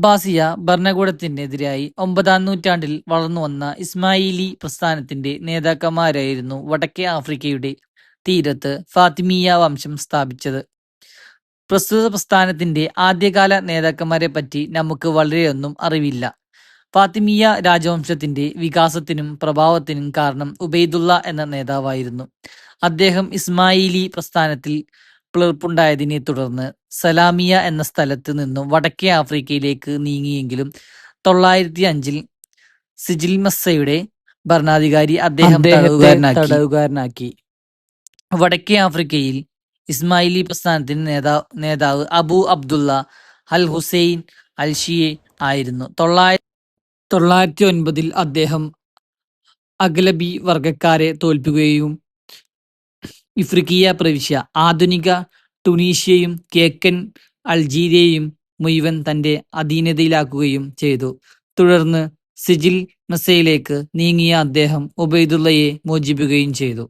അബ്ബാസിയ ഭരണകൂടത്തിനെതിരായി ഒമ്പതാം നൂറ്റാണ്ടിൽ വളർന്നുവന്ന ഇസ്മായിലി പ്രസ്ഥാനത്തിന്റെ നേതാക്കന്മാരായിരുന്നു വടക്കേ ആഫ്രിക്കയുടെ തീരത്ത് ഫാത്തിമിയ വംശം സ്ഥാപിച്ചത്. പ്രസ്തുത പ്രസ്ഥാനത്തിന്റെ ആദ്യകാല നേതാക്കന്മാരെ പറ്റി നമുക്ക് വളരെയൊന്നും അറിവില്ല. ഫാത്തിമിയ രാജവംശത്തിന്റെ വികാസത്തിനും പ്രഭാവത്തിനും കാരണം ഉബൈദുള്ള എന്ന നേതാവായിരുന്നു. അദ്ദേഹം ഇസ്മായിലി പ്രസ്ഥാനത്തിൽ പിളർപ്പുണ്ടായതിനെ തുടർന്ന് സലാമിയ എന്ന സ്ഥലത്ത് നിന്നും വടക്കേ ആഫ്രിക്കയിലേക്ക് നീങ്ങിയെങ്കിലും തൊള്ളായിരത്തി അഞ്ചിൽ സിജിൽ മസ്സയുടെ ഭരണാധികാരി അദ്ദേഹം തടവുകാരനാക്കി. വടക്കേ ആഫ്രിക്കയിൽ ഇസ്മായിലി പ്രസ്ഥാനത്തിന്റെ നേതാ- നേതാവ് അബു അബ്ദുള്ള അൽ ഹുസൈൻ അൽ ഷിയെ ആയിരുന്നു. തൊള്ളായിരത്തി തൊള്ളായിരത്തി ഒൻപതിൽ അദ്ദേഹം അഗലബി വർഗക്കാരെ തോൽപ്പിക്കുകയും ഇഫ്രിക്കിയ പ്രവിശ്യ, ആധുനിക ടുണീഷ്യയും കിഴക്കൻ അൾജീരിയയും മുഴുവൻ തന്റെ അധീനതയിലാക്കുകയും ചെയ്തു. തുടർന്ന് സിജിൽ മെസയിലേക്ക് നീങ്ങിയ അദ്ദേഹം ഉബൈദുള്ളയെ മോചിപ്പിക്കുകയും ചെയ്തു.